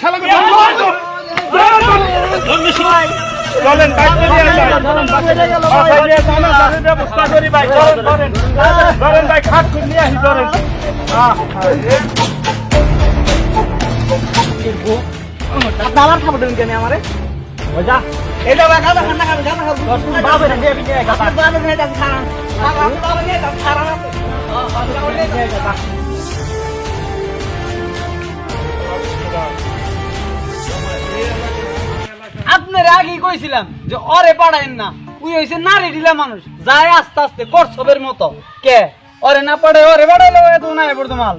শালাকে চলেন বাইকটা নিয়ে যান। বাসায় নিয়ে যান গাড়ির ব্যবস্থা করি ভাই। ধরেন ধরেন ধরেন ভাই খাট করে নিয়ে আসি ধরেন। আবার খাবার দেবেন কেন আমারে? মজা এটা বাগা বাগা না খাবে জানা খাবে বাবা নিয়ে নিয়ে গা আপনি নিয়ে যান খারাপ আপনি নিয়ে যান খারাপ আগেই কইছিলাম যে ওরে পাঠাইন না, উই হইছে নারী দিলা মানুষ, যায় আস্তে আস্তে করছবের মতো। কে? ওরে না পড়ে ওরে পাঠাইলে এত না পড়তো মাল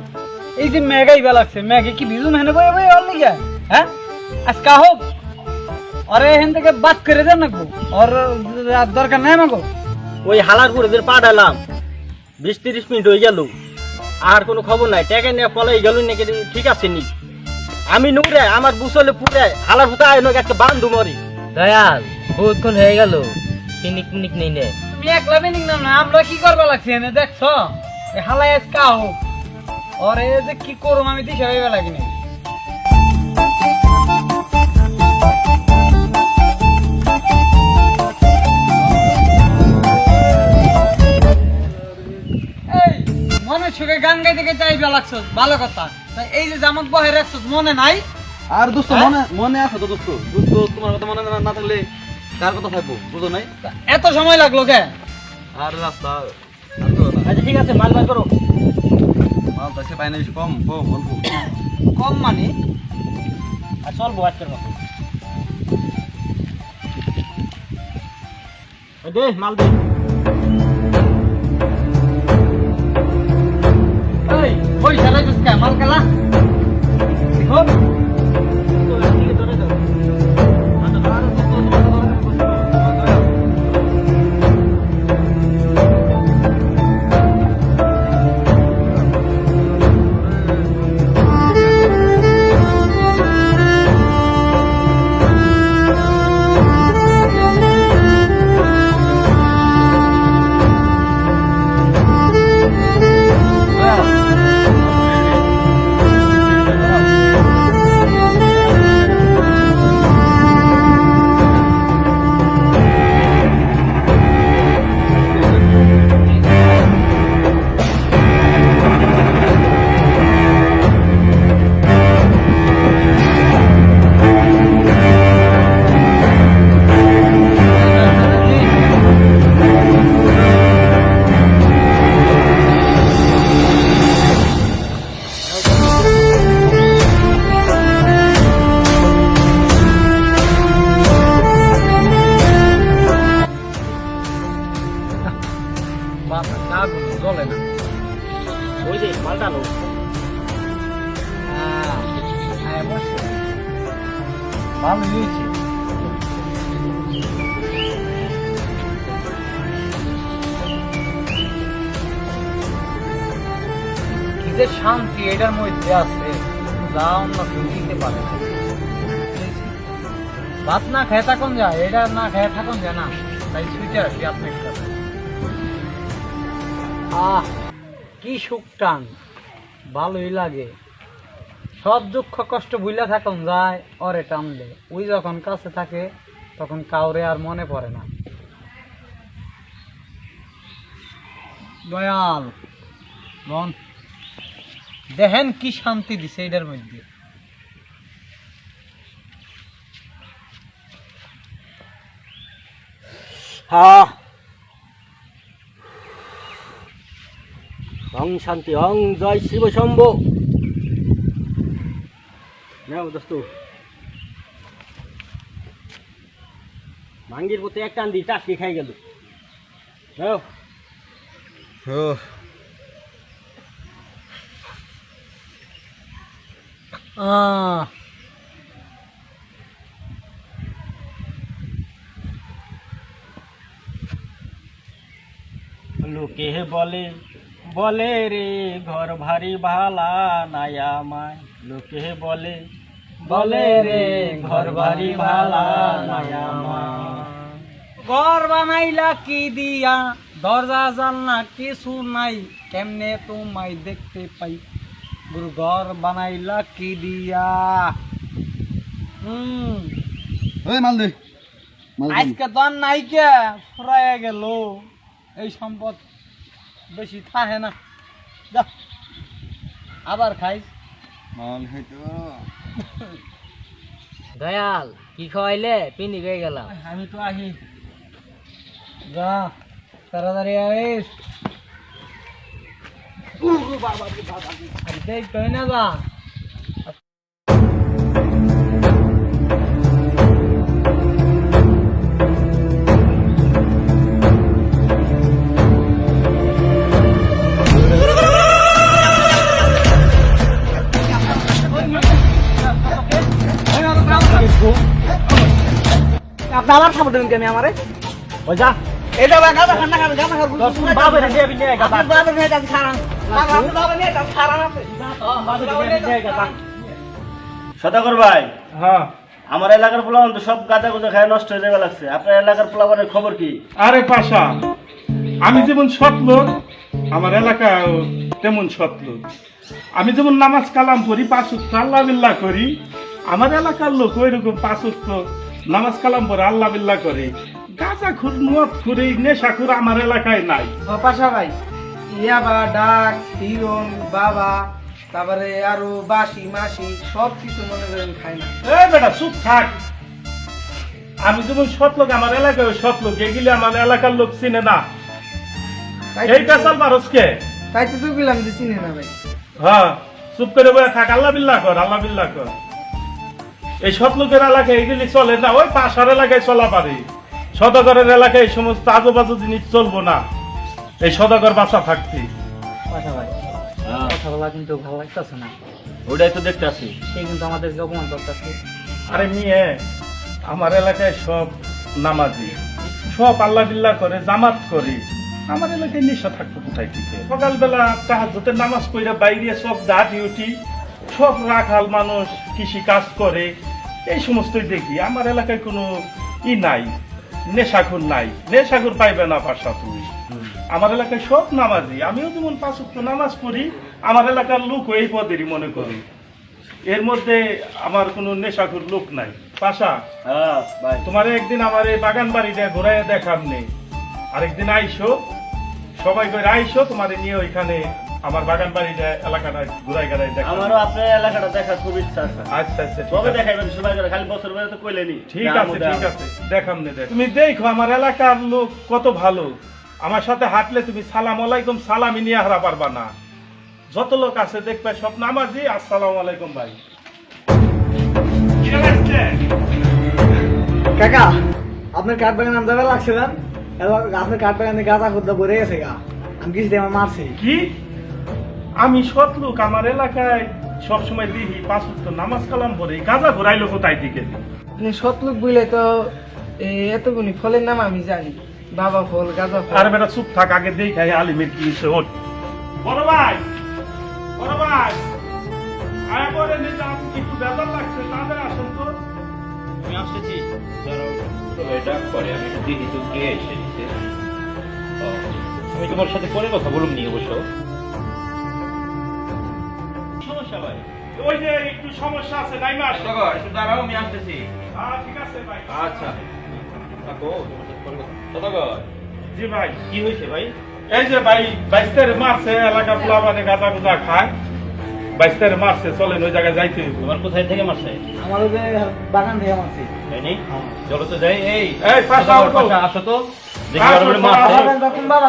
এই যে মেঘাই বে লাগছে, মেঘে কি ভিজুম হেনে বয়ে বয়ে ওর লিগে? হ্যাঁ? আজকা হোক ওরে এখান থেকে বাদ করে দেন ওর আর দরকার নাই আমাকে ওই হালার করে পাঠালাম বিশ তিরিশ মিনিট হয়ে গেল। আর কোনো খবর নাই। টেকে নিয়ে পলাই গেল নাকি, ঠিক আছে নি। আমি নুরে, আমার বুসলে পুরে হালার হুতা আয় নাকি একটা বান্ধু মরি। দয়াল বহুতক্ষণ হয়ে গেল। পিনিক পিনিক নেই নে। তুমি একলা মিনিং না না, আমরা কি করবা লাগছে এনে, দেখছ? এই হালাই আজকা হোক ওরে যে কি করুম আমি, দিশা মনে সুখে গান গাইতে গাইতে আইবা লাগছস ভালো কথা। এই যে জামত বহে রাখছস মনে নাই? আর দোস্ত হ্যাঁ? মনে মনে আছে তো দোস্ত? দোস্ত তোমার কথা মনে না- থাকলে কার কথা থাকব বুঝো নাই? এত সময় লাগল কে? আর রাস্তা আচ্ছা ঠিক আছে মাল মাল করো। মাল তো সে পাই না কম। অল্প কম মানে? আর চলবো আজকের মতো। ওই দে মাল দে। এই ওই শালা জুসকা মাল খেলা? যে শান্তি এটার মধ্যে আছে, যা অন্য কেউ দিতে পারে ভাত না খেয়ে থাকুন যায় এটা না খেয়ে থাকুন যায় না। তাই ছুটে আসি আপনার কাছে আহ, কি সুখ টান। ভালোই লাগে। সব দুঃখ কষ্ট ভুলে থাকুন যায়, অরে টানলে। ওই যখন কাছে থাকে, তখন কাউরে আর মনে পড়ে না। দয়াল, মন। দেখেন কি শান্তি দিছে এটার মধ্যে। হ্যাঁ অং শান্তি অং জয় শিব শম্ভ। নাও দোস্ত। ভাঙ্গির প্রতি এক টান দিয়ে টাসকি খাই গেল। নাও। আহ লোকে বলে বলে রে ঘর ভারী ভালা নায়া মায় লোকে বলে বলে রে ঘর ভারী ভালা নায়া মায় ঘর বানাইলা কি দিয়া দরজা জানলা কিছু নাই কেমনে তোমায় দেখতে পাই গুরু ঘর বানাইলা কি দিয়া? হুম। মাল দে। আজকে তো আর নাইকে ফুরাইয়া গেল। এই সম্পদ বেশি থাকে না। যা আবার খাইস। মাল খাইতো দয়াল কি খাওয়াইলে? পিনি গেলাম। আমি তো আহি। যা তাড়াতাড়ি আইস। আপনি আবার খাব দেবেন কেন আমারে ওই যা এটা গাঁদা খান না খান গাঁদা খান দশ মিনিট বাবার দিয়ে দিবি নিয়ে গাদা বাবা নিয়ে যান খারান বাবা নিয়ে যান খারান আপনি সদাগর ভাই হ্যাঁ আমার এলাকার পোলাবান তো সব গাঁজা গুজা খায় নষ্ট হয়ে যাবে লাগছে আপনার এলাকার পোলাবানের খবর কি আরে পাশা আমি যেমন সৎ লোক আমার এলাকা তেমন সৎ লোক আমি যেমন নামাজ কালাম পড়ি পাঁচ উক্ত আল্লাহ বিল্লাহ করি আমার এলাকার লোক ওই রকম পাঁচ উক্ত নামাজ কালাম পড়ে আল্লাহ বিল্লাহ করে গাঁজা খুর মদ খুরি নেশা খুর আমার এলাকায় নাই। পাশা ভাই ইয়াবা ডাক হিরন বাবা তারপরে আরও বাসি মাসি সব কিছু মনে করেন খায় না। এ বেটা চুপ থাক। আমি যেমন সৎ লোক আমার এলাকায় সৎ লোক এগুলি আমার এলাকার লোক চিনে না। এই পেশাল মানুষকে তাই তো তুই বললাম যে চিনে না ভাই। হ্যাঁ চুপ করে বসে থাক আল্লাহ বিল্লাহ কর আল্লাহ বিল্লাহ কর। এই সৎ লোকের এলাকায় এগুলি চলে না ওই পাশার এলাকায় চলা পারে। সদাগরের এলাকায় এই সমস্ত আজোবাজু জিনিস চলবো না। এই সদাগর বাসা থাকতে। ভাই কথা বলা কিন্তু ভালো লাগতেছে না। ওটাই তো দেখতে আসি সে কিন্তু আমাদেরকে অপমান করতেছে। আরে মেয়ে আমার এলাকায় সব নামাজি। সব আল্লাহ বিল্লাহ করে জামাত করে। আমার এলাকায় নেশা থাকতো কোথায় থেকে? সকালবেলা তাহাজতে নামাজ পড়ে বাইরে সব দা ডিউটি সব রাখাল মানুষ কৃষি কাজ করে। এই সমস্তই দেখি। আমার এলাকায় কোনো ই নাই। নেশাখুর নাই। নেশাখুর পাইবে না পাশা তুমি। আমার এলাকায় সব নামাজি। আমিও যেমন পাঁচ নামাজ পড়ি আমার এলাকার লোক এই পদেরই মনে করি। এর মধ্যে আমার কোনো নেশাখুর লোক নাই। পাশা হ্যাঁ ভাই। তোমার একদিন আমার এই বাগান বাড়িটা ঘোরায় দেখাম নেই আরেকদিন আইসো সবাই করে আইসো তোমার নিয়ে ওইখানে আমার বাগান বাড়িটা এলাকাটা ঘুরাই ঘুরাই দেখাম আমারও আপনার এলাকাটা দেখার খুব ইচ্ছা আছে। আচ্ছা আচ্ছা কবে। দেখাইবেন সবাই করে খালি বছর বেড়ে তো কইলেনি ঠিক আছে ঠিক আছে দেখাম নে দেখ তুমি দেখো আমার এলাকার লোক কত ভালো। আমার সাথে হাঁটলে তুমি সালাম আলাইকুম সালামি নিয়ে হারা পারবা না। যত লোক আছে দেখবে সব নামাজি আসসালামু আলাইকুম ভাই। কাকা আপনার কাঠ বাগান নাম যাবে লাগছে না? এবার আপনার কাঠ বাগানে গাঁদা খুদ্া ভরে গেছে গা। আমি কিছু আমার মারছি। কি? আমি সৎ লোক আমার এলাকায় সবসময় দিহি পাঁচ ওয়াক্ত নামাজ কালাম পড়ে গাঁজা ঘুরাইলো কোথায় দিকে? আপনি সতলোক বলে তো এই এতগুনি ফলের নাম আমি জানি। বাবা ফল গাঁজা ফল। আর বেটা চুপ থাক আগে দেখাই আলিমের কি ওঠ। বড় ভাই বড় ভাই আয়া নিজাম একটু বেজার লাগছে তাদের আসুন তো। আমি আসতেছি। এটা করে আমি একটু তো কে এসে আমি তোমার সাথে পরে কথা বলুন নি অবশ্য। সমস্যা ওই যে একটু সমস্যা আছে নাই মাস একটু দাঁড়াও আমি আসতেছি। হ্যাঁ ঠিক আছে ভাই। আচ্ছা। জি ভাই। কি হয়েছে ভাই? এই যে ভাই বাইস্তারে মারছে এলাকা পোলাবানে গাঁজা গুজা খায়। বাইস্তারে মারছে চলেন ওই জায়গায় যাইতে তোমার কোথায় থেকে মারছে? আমার ওই বাগান থেকে মারছি। তাইনি চলো তো যাই এই। এই, পাশা ওঠো। আসো তো। দেখি আর মারছে। বাবা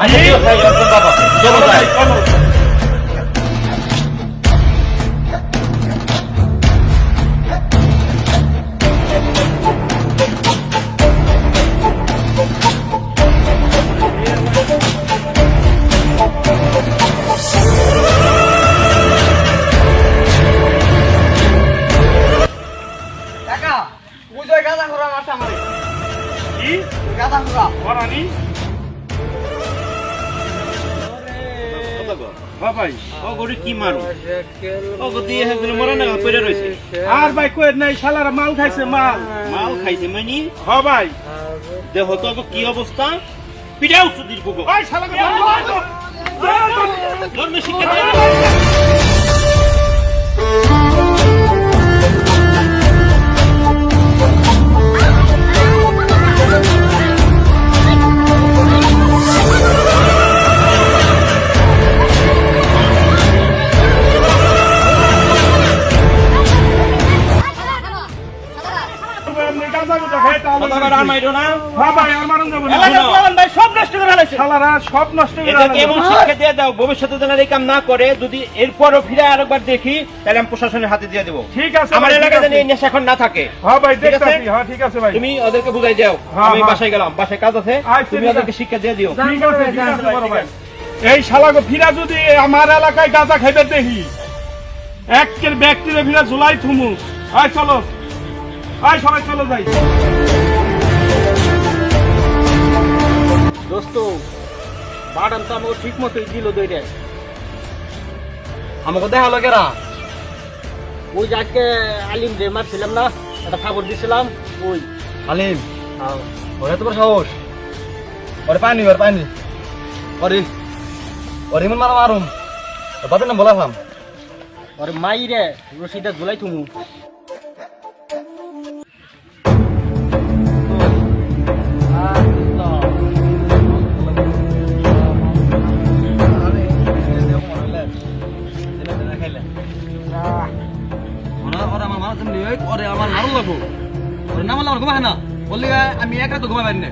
আচ্ছা, ঠিক আছে, চলো চলো যাই। ও গরু কি মারো? ও গো দিয়ে একজন মরে না পড়ে রয়েছে আর ভাই কই নাই শালারা মাল খাইছে মাল। মাল খাইছে মানে? হ ভাই। দেহ তো কি অবস্থা? পিটাও সুদির গুগো ওই শালাকে ধর্মে শিক্ষা ভবিষ্যতে যেন এই কাম না করে। যদি এরপরও ফিরে আরেকবার দেখি তাহলে আমি প্রশাসনের হাতে দিয়ে দেবো। ঠিক আছে আমার এলাকায় যেন। এই নেশা এখন না থাকে। হ্যাঁ ঠিক আছে? দেখতাছি হ্যাঁ ঠিক আছে ভাই। তুমি ওদেরকে বুঝাই দাও। হ্যাঁ, আমি হ্যাঁ। বাসায় গেলাম বাসায় কাজ আছে। তুমি ওদেরকে শিক্ষা দিয়ে দিও। ঠিক আছে এই শালাগো ফিরা যদি আমার এলাকায় গাঁজা খাইবে দেখি একের ব্যক্তিরে ফিরা ঝুলাই থুমু আয় চলো। আয় সবাই চলো যাই দোস্ত বাদাম তো আমাকে ঠিক মতোই দিল দইরে আমাকে দেখা হলো কেরা ওই যে আজকে আলিম রে মারছিলাম না একটা খবর দিছিলাম ওই। আলিম? ওরে তোমার সাহস। ওরে পানি ওরে পানি। ওরে ওরে মন মারা মারুম বাপের নাম বলালাম ওর মাই রে রশিদা ঝুলাই থুমু। আমার না বললি আমি একা ঘুমাই পারি না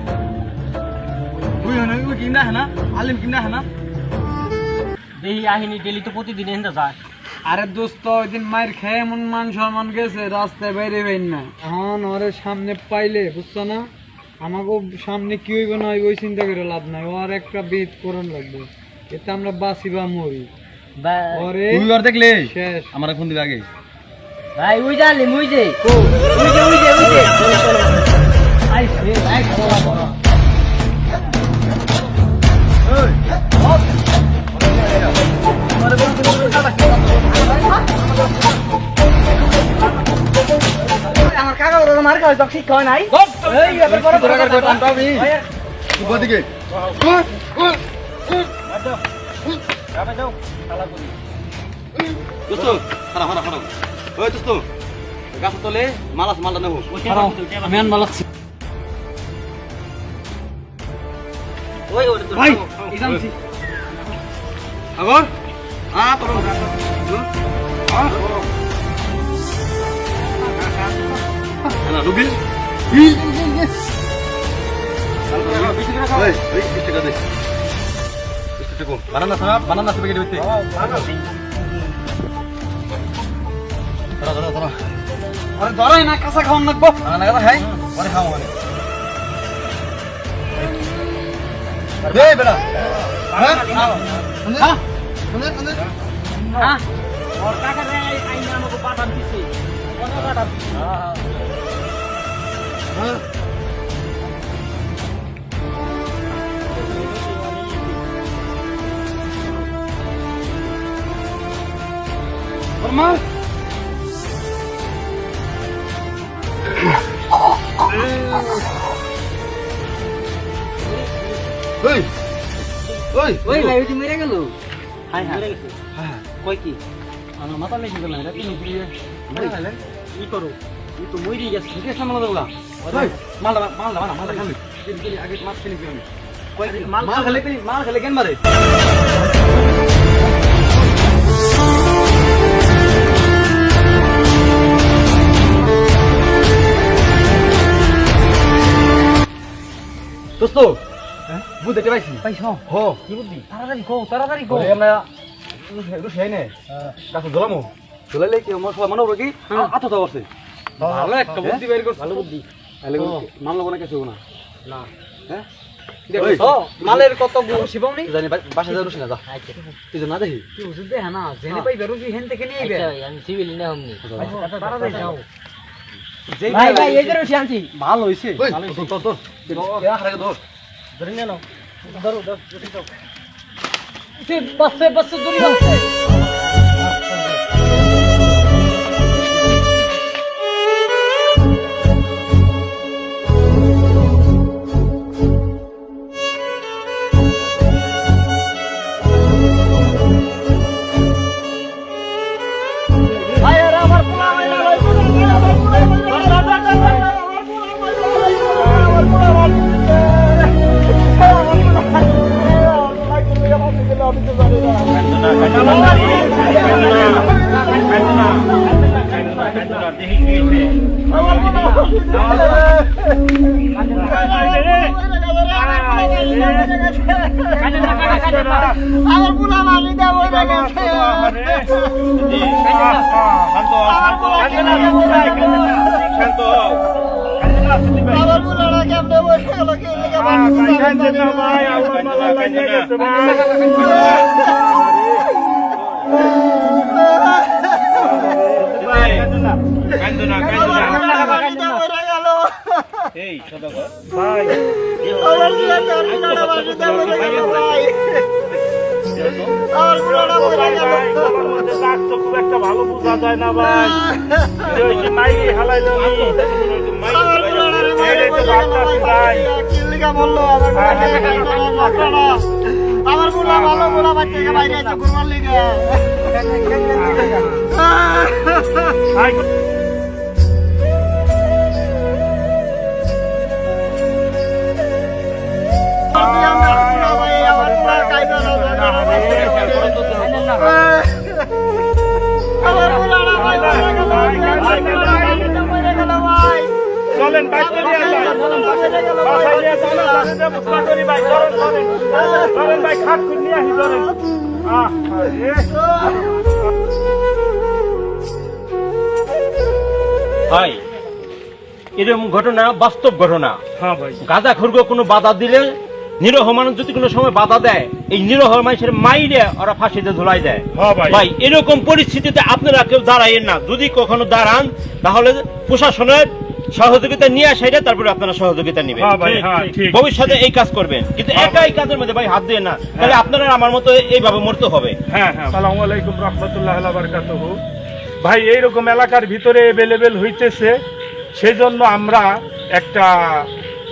তুই হন ওই কিনা হ্যাঁ আলিম কিনা হ্যাঁ দেখি আহিনী ডেলি তো প্রতিদিন এনে যায়। আরে দোস্ত ওই দিন মায়ের খেয়ে এমন মান সম্মান গেছে রাস্তায় বাইরে না। এখন ওরে সামনে পাইলে বুঝছ না? আমাকে সামনে কি হইব না ওই চিন্তা করে লাভ নাই। ওর একটা বেদ করণ লাগবে। এতে আমরা বাঁচি বা মরি ওরে দেখলে? শেষ। আমার ফোন দিবে আগে। ভাই ওই যে আলিম ওই যে। ওই যে ওই যে ওই যে। আই বড়। আমার কাকা ওরা মার খাওয়া তো ঠিক হয় নাই। এই আমি দোস্ত হারা হারা হারা ওই দোস্ত গাছ তলে মালাস মালটা নেব আনবা লাগছি ওই তো ভাই এই জানছি আগর আ না রুবি ওই ওই বিশ টাকা দে বিশ টাকা কম বানানা সারা বানানা সারা প্যাকেট হইতে ধরা ধরা ধরা আরে ধরাই না কাঁচা খাওয়ান লাগবো। খাই পরে খাও মানে এই বেটা। হ্যাঁ? হ্যাঁ? হ্যাঁ? ওর কাকা রে আইনা আমাকে পাঠান দিছে। কত পাঠান হ্যাঁ বর্মা ওই ওই ওই ভাই ওই মেরে গেল। হাই হাই। হ্যাঁ কই কি? আমার মাথা লেগে গেল এটা তিন দিয়ে ই করো? তো মইরি গেছে ঠিক আছে মালা দাও ওই মালদা মালদা মালদা মালদা। খালি। আগে মাছ কিনে কিনে কই কি? মাল মাল খালি মাল খালি কেন মারে? দোস্ত বুঝতে দেখতে পাইছি? পাইছ হ। কি বুদ্ধি? তাড়াতাড়ি কো তাড়াতাড়ি কো। আমরা রুশি আইনে গাছ জ্বলামো? জ্বলাইলে কি আমার সবাই মনে হবে কি আতো তো আছে ভালো একটা বুদ্ধি বের করছ। ভালো বুদ্ধি। মান লবো না কিছু না। না। হ্যাঁ? মালের কত শিবামনি জানি বাসা যা না যা। তুই তো না দেখি? তুই ওষুধ দে না জেনে পাই বেরোবি হেন থেকে নিয়ে আচ্ছা আমি সিভিল না হমনি তাড়াতাড়ি যাও। ভাই ভাই এই যে রশি আনছি। ভালো হইছে। ভালো হইছে। তোর তোর। তোর হারাকে ধর ধরে নিয়ে নাও ধরো ধরো রশি দাও তুই বাসে বাসে দূরে আমার পুরা মারি দেবো শান্ত। আমার পুরাটা কেমনে বসে গেল কান্দো না, কান্দো না। এই, সদাগর। আমার ভাই খুব একটা ভালো বোঝা যায় না ভাই মাইরি হালাইলো আমার আমার ভালো পুরা বাচ্চাকে বাইরে আছে কুরবান লিগে ভাই চলেন বাইক করি ভাই চলেন চলেন চলেন ভাই খাট নিয়ে আসি চলেন আহ ভাই এরকম ঘটনা বাস্তব ঘটনা। হ্যাঁ ভাই। গাঁদা খুরগো কোনো বাধা দিলে নিরহ মানুষ যদি কোনো সময় বাধা দেয় এই নিরহ মানুষের মাইরে ওরা ফাঁসিতে ঝুলাই দেয়। হ্যাঁ ভাই। এরকম পরিস্থিতিতে আপনারা কেউ দাঁড়াইয়েন না। যদি কখনো দাঁড়ান তাহলে প্রশাসনের সহযোগিতা নিয়ে আসাইলে তারপরে আপনারা সহযোগিতা নেবেন। হ্যাঁ হ্যাঁ ভবিষ্যতে এই কাজ করবেন। কিন্তু একা এই কাজের মধ্যে ভাই হাত দিয়ে না। তাহলে আপনারা আমার মতো এইভাবে মরতে হবে। হ্যাঁ হ্যাঁ। সালামু আলাইকুম রহমতুল্লাহ ভাই এইরকম এলাকার ভিতরে অ্যাভেলেবেল হইতেছে। সেই জন্য আমরা একটা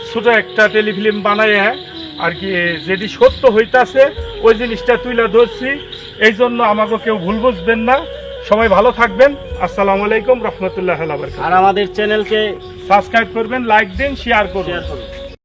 ছোট একটা টেলিফিল্ম বানাইয়ে আর কি যেটি সত্য হইতাছে ওই জিনিসটা তুলে ধরছি। এই জন্য আমাকে কেউ ভুল বুঝবেন না। সবাই ভালো থাকবেন। আসসালামু আলাইকুম রহমতুল্লাহ আর আমাদের চ্যানেলকে সাবস্ক্রাইব করবেন লাইক দিন শেয়ার করবেন।